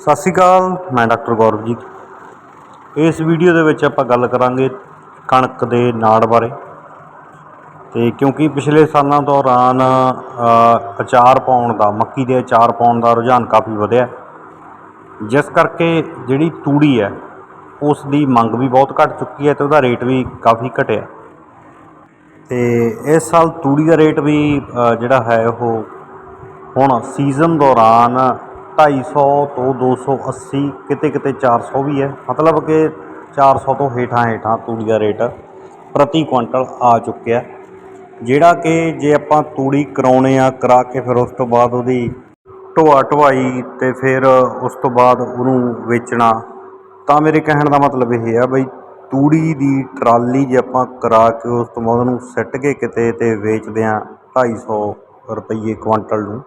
ਸਤਿ ਸ਼੍ਰੀ ਅਕਾਲ, ਮੈਂ ਡਾਕਟਰ ਗੌਰਵਜੀਤ। ਇਸ ਵੀਡੀਓ ਦੇ ਵਿੱਚ ਆਪਾਂ ਗੱਲ ਕਰਾਂਗੇ ਕਣਕ ਦੇ ਨਾੜ ਬਾਰੇ। ਤੇ ਕਿਉਂਕਿ ਪਿਛਲੇ ਸਾਲਾਂ ਦੌਰਾਨ ਅਚਾਰ ਪਾਉਣ ਦਾ, ਮੱਕੀ ਦੇ ਅਚਾਰ ਪਾਉਣ ਦਾ ਰੁਝਾਨ ਕਾਫੀ ਵਧਿਆ। ਜਿਸ ਕਰਕੇ ਜਿਹੜੀ ਤੂੜੀ ਹੈ, ਉਸ ਦੀ ਮੰਗ ਵੀ ਬਹੁਤ ਘਟ ਚੁੱਕੀ ਹੈ ਤੇ ਉਹਦਾ ਰੇਟ ਵੀ ਕਾਫੀ ਘਟਿਆ। ਤੇ ਇਸ ਸਾਲ ਤੂੜੀ ਦਾ ਰੇਟ ਵੀ ਜਿਹੜਾ ਹੈ ਉਹ ਹੁਣ ਸੀਜ਼ਨ ਦੌਰਾਨ 250 ਤੋਂ 280 ਕਿਤੇ ਕਿਤੇ 400 ਵੀ ਹੈ। ਮਤਲਬ ਕਿ 400 ਤੋਂ ਹੇਠਾਂ ਹੇਠਾਂ ਤੂੜੀ ਦਾ ਰੇਟ ਪ੍ਰਤੀ ਕੁਇੰਟਲ ਆ ਚੁੱਕਿਆ ਜਿਹੜਾ ਕਿ ਜੇ ਆਪਾਂ ਤੂੜੀ ਕਰਾਉਣੇ ਆ, ਕਰਾ ਕੇ ਫਿਰ ਉਸ ਤੋਂ ਬਾਅਦ ਉਹਦੀ ਢੋਆ ਢਵਾਈ ਤੇ ਫਿਰ ਉਸ ਤੋਂ ਬਾਅਦ ਉਹਨੂੰ ਵੇਚਣਾ, ਤਾਂ ਮੇਰੇ ਕਹਿਣ ਦਾ ਮਤਲਬ ਇਹ ਆ ਬਈ ਤੂੜੀ ਦੀ ਟਰਾਲੀ ਜੇ ਆਪਾਂ ਕਰਾ ਕੇ ਉਸ ਤੋਂ ਬਾਅਦ ਉਹਨੂੰ ਸਿੱਟ ਕੇ ਕਿਤੇ ਤੇ ਵੇਚਦੇ ਆ 250 ਰੁਪਏ ਕੁਇੰਟਲ ਨੂੰ।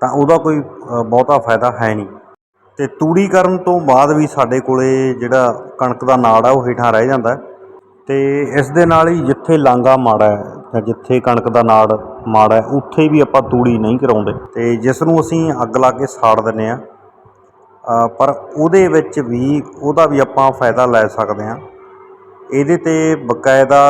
ਤਾਂ ਉਹਦਾ ਕੋਈ ਬਹੁਤਾ ਫਾਇਦਾ ਹੈ ਨਹੀਂ। ਤੇ ਤੂੜੀ ਕਰਨ ਤੋਂ ਬਾਅਦ ਵੀ ਸਾਡੇ ਕੋਲੇ ਜਿਹੜਾ ਕਣਕ ਦਾ ਨਾੜ ਆ, ਉਹ ਹੇਠਾਂ ਰਹਿ ਜਾਂਦਾ ਹੈ। ਤੇ ਇਸ ਦੇ ਨਾਲ ਹੀ ਜਿੱਥੇ ਲਾਂਗਾ ਮਾੜਾ ਹੈ ਜਾਂ ਜਿੱਥੇ ਕਣਕ ਦਾ ਨਾੜ ਮਾੜਾ ਹੈ, ਉੱਥੇ ਵੀ ਆਪਾਂ ਤੂੜੀ ਨਹੀਂ ਕਰਾਉਂਦੇ। ਤੇ ਜਿਸ ਨੂੰ ਅਸੀਂ ਅੱਗ ਲਾ ਕੇ ਸਾੜ ਦਿੰਨੇ ਆ ਪਰ ਉਹਦੇ ਵਿੱਚ ਵੀ ਉਹਦਾ ਵੀ ਆਪਾਂ ਫਾਇਦਾ ਲੈ ਸਕਦੇ ਹਾਂ। ਇਹਦੇ ਤੇ ਬਕਾਇਦਾ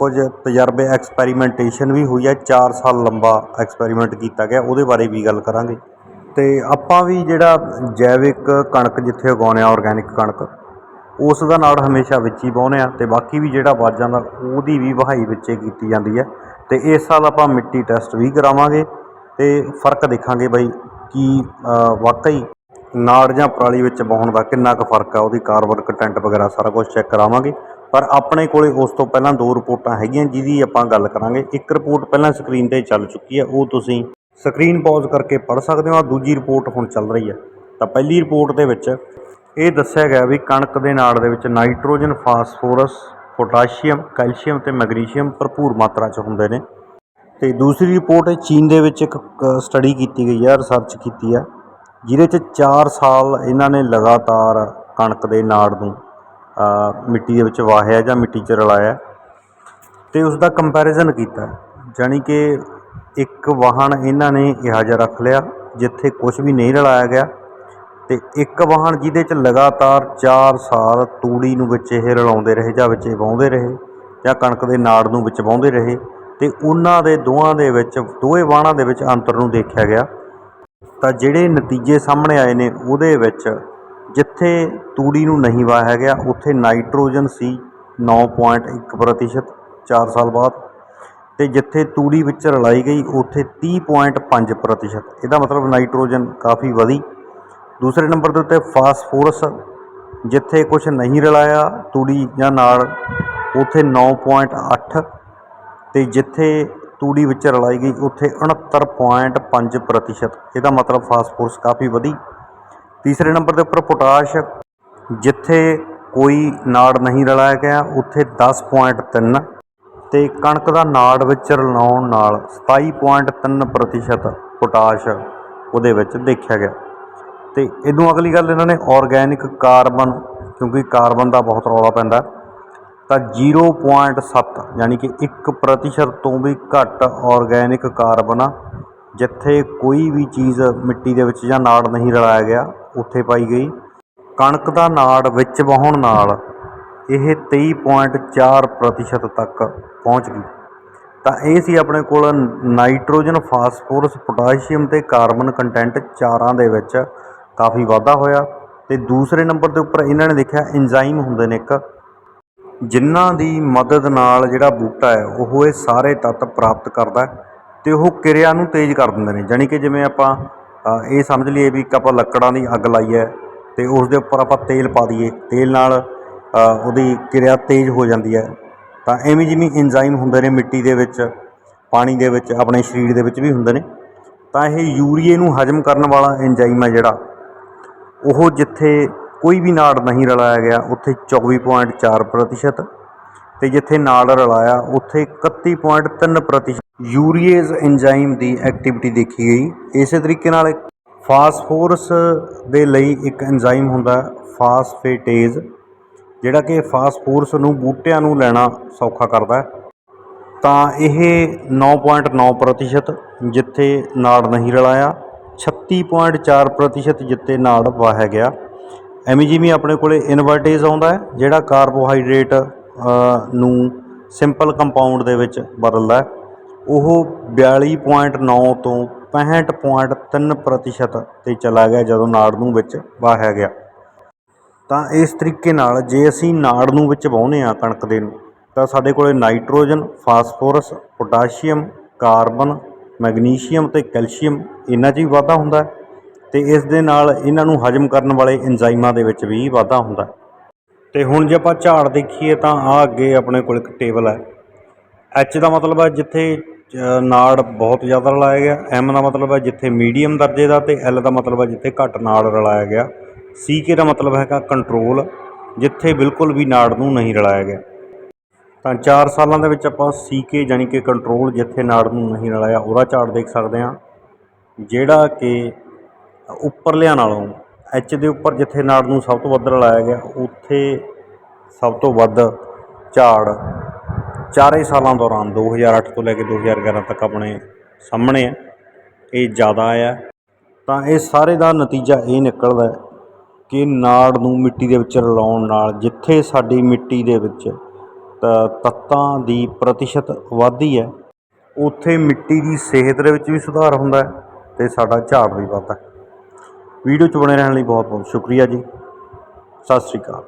ਕੁਝ ਤਜਰਬੇ ਐਕਸਪੈਰੀਮੈਂਟੇਸ਼ਨ ਵੀ ਹੋਈ ਹੈ 4 ਸਾਲ ਲੰਬਾ ਐਕਸਪੈਰੀਮੈਂਟ ਕੀਤਾ ਗਿਆ, ਉਹਦੇ ਬਾਰੇ ਵੀ ਗੱਲ ਕਰਾਂਗੇ। ਤੇ ਆਪਾਂ ਵੀ ਜਿਹੜਾ ਜੈਵਿਕ ਕਣਕ ਜਿੱਥੇ ਉਗਾਉਂਦੇ ਆ ਆਰਗੈਨਿਕ ਕਣਕ, ਉਸ ਦਾ ਨਾੜ ਹਮੇਸ਼ਾ ਵਿੱਚ ਹੀ ਵਾਹੁੰਦੇ ਆ ਤੇ ਬਾਕੀ ਵੀ ਜਿਹੜਾ ਬਚ ਜਾਂਦਾ ਉਹਦੀ ਵੀ ਵਹਾਈ ਵਿੱਚੇ ਕੀਤੀ ਜਾਂਦੀ ਹੈ। ਤੇ ਇਸ ਸਾਲ ਆਪਾਂ ਮਿੱਟੀ ਟੈਸਟ ਵੀ ਕਰਾਵਾਂਗੇ ਤੇ ਫ਼ਰਕ ਦੇਖਾਂਗੇ ਬਈ ਕੀ ਵਾਕਈ ਨਾੜ ਜਾਂ ਪਰਾਲੀ ਵਿੱਚ ਵਾਹੁਣ ਦਾ ਕਿੰਨਾ ਕੁ ਫ਼ਰਕ ਆ, ਉਹਦੀ ਕਾਰਬਨ ਕੰਟੈਂਟ ਵਗੈਰਾ ਸਾਰਾ ਕੁਝ ਚੈੱਕ ਕਰਾਵਾਂਗੇ। ਪਰ ਆਪਣੇ ਕੋਲੇ ਉਸ ਤੋਂ ਪਹਿਲਾਂ ਦੋ ਰਿਪੋਰਟਾਂ ਹੈਗੀਆਂ, ਜਿਹਦੀ ਆਪਾਂ ਗੱਲ ਕਰਾਂਗੇ। ਇੱਕ ਰਿਪੋਰਟ ਪਹਿਲਾਂ ਸਕਰੀਨ ਤੇ ਚੱਲ ਚੁੱਕੀ ਹੈ, ਉਹ ਤੁਸੀਂ ਸਕਰੀਨ ਪੌਜ਼ ਕਰਕੇ ਪੜ੍ਹ ਸਕਦੇ ਹੋ ਆ ਦੂਜੀ ਰਿਪੋਰਟ ਹੁਣ ਚੱਲ ਰਹੀ ਹੈ। ਤਾਂ ਪਹਿਲੀ ਰਿਪੋਰਟ ਦੇ ਵਿੱਚ ਇਹ ਦੱਸਿਆ ਗਿਆ ਵੀ ਕਣਕ ਦੇ ਨਾੜ ਦੇ ਵਿੱਚ ਨਾਈਟ੍ਰੋਜਨ, ਫਾਸਫੋਰਸ, ਪੋਟਾਸ਼ੀਅਮ, ਕੈਲਸ਼ੀਅਮ ਤੇ ਮੈਗਨੀਸ਼ੀਅਮ ਭਰਪੂਰ ਮਾਤਰਾ 'ਚ ਹੁੰਦੇ ਨੇ। ਤੇ ਦੂਸਰੀ ਰਿਪੋਰਟ ਹੈ, ਚੀਨ ਦੇ ਵਿੱਚ ਇੱਕ ਸਟੱਡੀ ਕੀਤੀ ਗਈ ਹੈ, ਰਿਸਰਚ ਕੀਤੀ ਹੈ, ਜਿਹਦੇ 'ਚ 4 ਸਾਲ ਇਹਨਾਂ ਨੇ ਲਗਾਤਾਰ ਕਣਕ ਦੇ ਨਾੜ ਨੂੰ ਮਿੱਟੀ ਦੇ ਵਿੱਚ ਵਾਹਿਆ ਜਾਂ ਮਿੱਟੀ 'ਚ ਰਲਾਇਆ। ਤੇ ਉਸ ਦਾ ਕੰਪੈਰੀਜ਼ਨ ਕੀਤਾ। ਜਾਨੀ ਕਿ ਇੱਕ ਵਾਹਣ ਇਹਨਾਂ ਨੇ ਇਹੋ ਜਿਹਾ ਰੱਖ ਲਿਆ, ਜਿੱਥੇ ਕੁਝ ਵੀ ਨਹੀਂ ਰਲਾਇਆ ਗਿਆ। ਤੇ ਇੱਕ ਵਾਹਣ ਜਿਹਦੇ 'ਚ ਲਗਾਤਾਰ 4 ਸਾਲ ਤੂੜੀ ਨੂੰ ਵਿੱਚ ਇਹ ਰਲਾਉਂਦੇ ਰਹੇ ਜਾਂ ਵਿੱਚ ਇਹ ਵਾਹੁੰਦੇ ਰਹੇ ਜਾਂ ਕਣਕ ਦੇ ਨਾੜ ਨੂੰ ਵਿੱਚ ਵਾਹੁੰਦੇ ਰਹੇ, ਤੇ ਉਹਨਾਂ ਦੇ ਦੋਹਾਂ ਦੇ ਵਿੱਚ ਦੋਵੇਂ ਵਾਹਣਾਂ ਦੇ ਵਿੱਚ ਅੰਤਰ ਨੂੰ ਦੇਖਿਆ ਗਿਆ। ਤਾਂ ਜਿਹੜੇ ਨਤੀਜੇ ਸਾਹਮਣੇ ਆਏ ਨੇ, ਉਹਦੇ ਵਿੱਚ ਜਿੱਥੇ ਤੂੜੀ ਨੂੰ ਨਹੀਂ ਵਾਹਿਆ ਗਿਆ, ਉੱਥੇ ਨਾਈਟ੍ਰੋਜਨ ਸੀ 9.1% ਪ੍ਰਤੀਸ਼ਤ, ਚਾਰ ਸਾਲ ਬਾਅਦ। ਅਤੇ ਜਿੱਥੇ ਤੂੜੀ ਵਿੱਚ ਰਲਾਈ ਗਈ, ਉੱਥੇ 30.5% ਪ੍ਰਤੀਸ਼ਤ। ਇਹਦਾ ਮਤਲਬ ਨਾਈਟ੍ਰੋਜਨ ਕਾਫੀ ਵਧੀ। ਦੂਸਰੇ ਨੰਬਰ ਦੇ ਉੱਤੇ ਫਾਸਫੋਰਸ, ਜਿੱਥੇ ਕੁਝ ਨਹੀਂ ਰਲਾਇਆ ਤੂੜੀ ਜਾਂ ਨਾਲ ਉੱਥੇ 9.8 ਤੇ ਜਿੱਥੇ ਤੂੜੀ ਵਿੱਚ ਰਲਾਈ ਗਈ, ਉੱਥੇ 69.5% ਪ੍ਰਤੀਸ਼ਤ। ਇਹਦਾ ਮਤਲਬ ਫਾਸਫੋਰਸ ਕਾਫੀ ਵਧੀ। ਤੀਸਰੇ ਨੰਬਰ ਦੇ ਉੱਪਰ ਪੋਟਾਸ਼, ਜਿੱਥੇ ਕੋਈ ਨਾੜ ਨਹੀਂ ਰਲਾਇਆ ਗਿਆ, ਉੱਥੇ 10.3 ਤੇ ਕਣਕ ਦਾ ਨਾੜ ਵਿੱਚ ਰਲਾਉਣ ਨਾਲ 27.3 ਪ੍ਰਤੀਸ਼ਤ ਪੋਟਾਸ਼ ਉਹਦੇ ਵਿੱਚ ਦੇਖਿਆ ਗਿਆ। ਤੇ ਇਹਨੂੰ ਅਗਲੀ ਗੱਲ ਇਹਨਾਂ ਨੇ ਆਰਗੈਨਿਕ ਕਾਰਬਨ, ਕਿਉਂਕਿ ਕਾਰਬਨ ਦਾ ਬਹੁਤ ਰੌਲਾ ਪੈਂਦਾ, ਤਾਂ 0.7 ਯਾਨੀ ਕਿ 1% ਤੋਂ ਵੀ ਘੱਟ ਆਰਗੈਨਿਕ ਕਾਰਬਨ ਜਿੱਥੇ ਕੋਈ ਵੀ ਚੀਜ਼ ਮਿੱਟੀ ਦੇ ਵਿੱਚ ਜਾਂ ਨਾੜ ਨਹੀਂ ਰਲਾਇਆ ਗਿਆ, ਉੱਥੇ ਪਾਈ ਗਈ। ਕਣਕ ਦਾ ਨਾੜ ਵਿੱਚ ਵਾਹੁਣ ਨਾਲ ਇਹ 23.4% ਤੱਕ ਪਹੁੰਚ ਗਈ। ਤਾਂ ਇਹ ਸੀ ਆਪਣੇ ਕੋਲ ਨਾਈਟ੍ਰੋਜਨ, ਫਾਸਫੋਰਸ, ਪੋਟਾਸ਼ੀਅਮ ਤੇ ਕਾਰਬਨ ਕੰਟੈਂਟ ਚਾਰਾਂ ਦੇ ਵਿੱਚ ਕਾਫੀ ਵਾਧਾ ਹੋਇਆ। ਤੇ ਦੂਸਰੇ ਨੰਬਰ ਦੇ ਉੱਪਰ ਇਹਨਾਂ ਨੇ ਦੇਖਿਆ ਐਂਜ਼ਾਈਮ ਹੁੰਦੇ ਨੇ ਇੱਕ, ਜਿਨ੍ਹਾਂ ਦੀ ਮਦਦ ਨਾਲ ਜਿਹੜਾ ਬੂਟਾ ਹੈ, ਉਹ ਇਹ ਸਾਰੇ ਤੱਤ ਪ੍ਰਾਪਤ ਕਰਦਾ ਹੈ। ਅਤੇ ਉਹ ਕਿਰਿਆ ਨੂੰ ਤੇਜ਼ ਕਰ ਦਿੰਦੇ ਨੇ। ਜਾਣੀ ਕਿ ਜਿਵੇਂ ਆਪਾਂ ਇਹ ਸਮਝ ਲਈਏ ਵੀ ਇੱਕ ਆਪਾਂ ਲੱਕੜਾਂ ਦੀ ਅੱਗ ਲਾਈ ਹੈ ਤੇ ਉਸ ਦੇ ਉੱਪਰ ਆਪਾਂ ਤੇਲ ਪਾ ਦਈਏ। ਤੇਲ ਨਾਲ ਉਹਦੀ ਕਿਰਿਆ ਤੇਜ਼ ਹੋ ਜਾਂਦੀ ਹੈ। ਤਾਂ ਐਵੇਂ ਜਿਵੇਂ ਇੰਜਾਈਮ ਹੁੰਦੇ ਨੇ ਮਿੱਟੀ ਦੇ ਵਿੱਚ, ਪਾਣੀ ਦੇ ਵਿੱਚ, ਆਪਣੇ ਸਰੀਰ ਦੇ ਵਿੱਚ ਵੀ ਹੁੰਦੇ ਨੇ। ਤਾਂ ਇਹ ਯੂਰੀਏ ਨੂੰ ਹਜਮ ਕਰਨ ਵਾਲਾ ਇੰਜਾਈਮ ਹੈ ਜਿਹੜਾ। ਉਹ ਜਿੱਥੇ ਕੋਈ ਵੀ ਨਾੜ ਨਹੀਂ ਰਲਾਇਆ ਗਿਆ, ਉੱਥੇ 24.4 ਪ੍ਰਤੀਸ਼ਤ ਤੇ ਜਿੱਥੇ ਨਾੜ ਰਲਾਇਆ, ਉੱਥੇ 31.3 ਪ੍ਰਤੀਸ਼ਤ ਯੂਰੀਏਜ਼ ਐਂਜ਼ਾਈਮ ਦੀ ਐਕਟੀਵਿਟੀ ਦੇਖੀ ਗਈ। ਇਸੇ ਤਰੀਕੇ ਨਾਲ ਫਾਸਫੋਰਸ ਦੇ ਲਈ ਇੱਕ ਐਂਜ਼ਾਈਮ ਹੁੰਦਾ ਫਾਸਫੇਟੇਜ਼, ਜਿਹੜਾ ਕਿ ਫਾਸਫੋਰਸ ਨੂੰ ਬੂਟਿਆਂ ਨੂੰ ਲੈਣਾ ਸੌਖਾ ਕਰਦਾ ਤਾਂ ਇਹ 9.9 ਪ੍ਰਤੀਸ਼ਤ ਜਿੱਥੇ ਨਾੜ ਨਹੀਂ ਰਲਾਇਆ 36.4% ਜਿੱਤੇ ਨਾੜ ਵਾਹਿਆ ਗਿਆ। ਐਵੇਂ ਜਿਵੇਂ ਆਪਣੇ ਕੋਲੇ ਇਨਵਰਟੇਜ ਆਉਂਦਾ ਜਿਹੜਾ ਕਾਰਬੋਹਾਈਡਰੇਟ ਨੂੰ ਸਿੰਪਲ ਕੰਪਾਊਂਡ ਦੇ ਵਿੱਚ ਬਦਲਦਾ ਹੈ। ਉਹ 42.9 ਤੋਂ 65.3% ਤੇ ਚਲਾ ਗਿਆ ਜਦੋਂ ਨਾੜ ਨੂੰ ਵਿੱਚ ਵਾਹਿਆ ਗਿਆ। ਤਾਂ ਇਸ ਤਰੀਕੇ ਨਾਲ ਜੇ ਅਸੀਂ ਨਾੜ ਨੂੰ ਵਿੱਚ ਵਾਹੁੰਦੇ ਆ ਕਣਕ ਦੇ ਨੂੰ, ਤਾਂ ਸਾਡੇ ਕੋਲੇ nitrogen, phosphorus, potassium, carbon, magnesium ਤੇ ਕੈਲਸ਼ੀਅਮ ਇਹਨਾਂ 'ਚ ਵੀ ਵਾਧਾ ਹੁੰਦਾ ਹੈ ਤੇ ਇਸ ਦੇ ਨਾਲ ਇਹਨਾਂ ਨੂੰ ਹਜਮ ਕਰਨ ਵਾਲੇ ਐਂਜ਼ਾਈਮਾਂ ਦੇ ਵਿੱਚ ਵੀ ਵਾਧਾ ਹੁੰਦਾ ਹੈ। ਤੇ ਹੁਣ ਜੇ ਆਪਾਂ ਝਾੜ ਦੇਖੀਏ ਤਾਂ ਆ ਅੱਗੇ ਆਪਣੇ ਕੋਲ ਇੱਕ ਟੇਬਲ ਹੈ। ਐਚ ਦਾ ਮਤਲਬ ਹੈ ਜਿੱਥੇ ਨਾੜ ਬਹੁਤ ਜ਼ਿਆਦਾ ਰਲਾਇਆ ਗਿਆ। ਐਮ ਦਾ ਮਤਲਬ ਹੈ ਜਿੱਥੇ ਮੀਡੀਅਮ ਦਰਜੇ ਦਾ ਅਤੇ ਐਲ ਦਾ ਮਤਲਬ ਹੈ ਜਿੱਥੇ ਘੱਟ ਨਾੜ ਰਲਾਇਆ ਗਿਆ। ਸੀ ਕੇ ਦਾ ਮਤਲਬ ਹੈਗਾ ਕੰਟਰੋਲ ਜਿੱਥੇ ਬਿਲਕੁਲ ਵੀ ਨਾੜ ਨੂੰ ਨਹੀਂ ਰਲਾਇਆ ਗਿਆ। ਤਾਂ 4 ਸਾਲਾਂ ਦੇ ਵਿੱਚ ਆਪਾਂ ਸੀ ਕੇ ਯਾਨੀ ਕਿ ਕੰਟਰੋਲ ਜਿੱਥੇ ਨਾੜ ਨੂੰ ਨਹੀਂ ਰਲਾਇਆ, ਉਹਦਾ ਝਾੜ ਦੇਖ ਸਕਦੇ ਹਾਂ। ਜਿਹੜਾ ਕਿ ਉੱਪਰਲਿਆਂ ਨਾਲੋਂ ਐਚ ਦੇ ਉੱਪਰ ਜਿੱਥੇ ਨਾੜ ਨੂੰ ਸਭ ਤੋਂ ਵੱਧ ਰਲਾਇਆ ਗਿਆ, ਉੱਥੇ ਸਭ ਤੋਂ ਵੱਧ ਝਾੜ ਚਾਰੇ ਸਾਲਾਂ ਦੌਰਾਨ 2008 ਤੋਂ ਲੈ ਕੇ 2011 ਤੱਕ ਆਪਣੇ ਸਾਹਮਣੇ ਹੈ ਇਹ ਜ਼ਿਆਦਾ ਆਇਆ ਤਾਂ ਇਹ ਸਾਰੇ ਦਾ ਨਤੀਜਾ ਇਹ ਨਿਕਲਦਾ ਕਿ ਨਾੜ ਨੂੰ ਮਿੱਟੀ ਦੇ ਵਿੱਚ ਰਲਾਉਣ ਨਾਲ ਜਿੱਥੇ ਸਾਡੀ ਮਿੱਟੀ ਦੇ ਵਿੱਚ ਤੱਤਾਂ ਦੀ ਪ੍ਰਤੀਸ਼ਤ ਵੱਧਦੀ ਹੈ, ਉੱਥੇ ਮਿੱਟੀ ਦੀ ਸਿਹਤ ਦੇ ਵਿੱਚ ਵੀ ਸੁਧਾਰ ਹੁੰਦਾ ਹੈ ਤੇ ਸਾਡਾ ਝਾੜ ਵੀ ਵੱਧਦਾ ਵੀਡੀਓ 'ਚ ਬਣੇ ਰਹਿਣ ਲਈ ਬਹੁਤ ਬਹੁਤ ਸ਼ੁਕਰੀਆ ਜੀ। ਸਤਿ ਸ਼੍ਰੀ ਅਕਾਲ।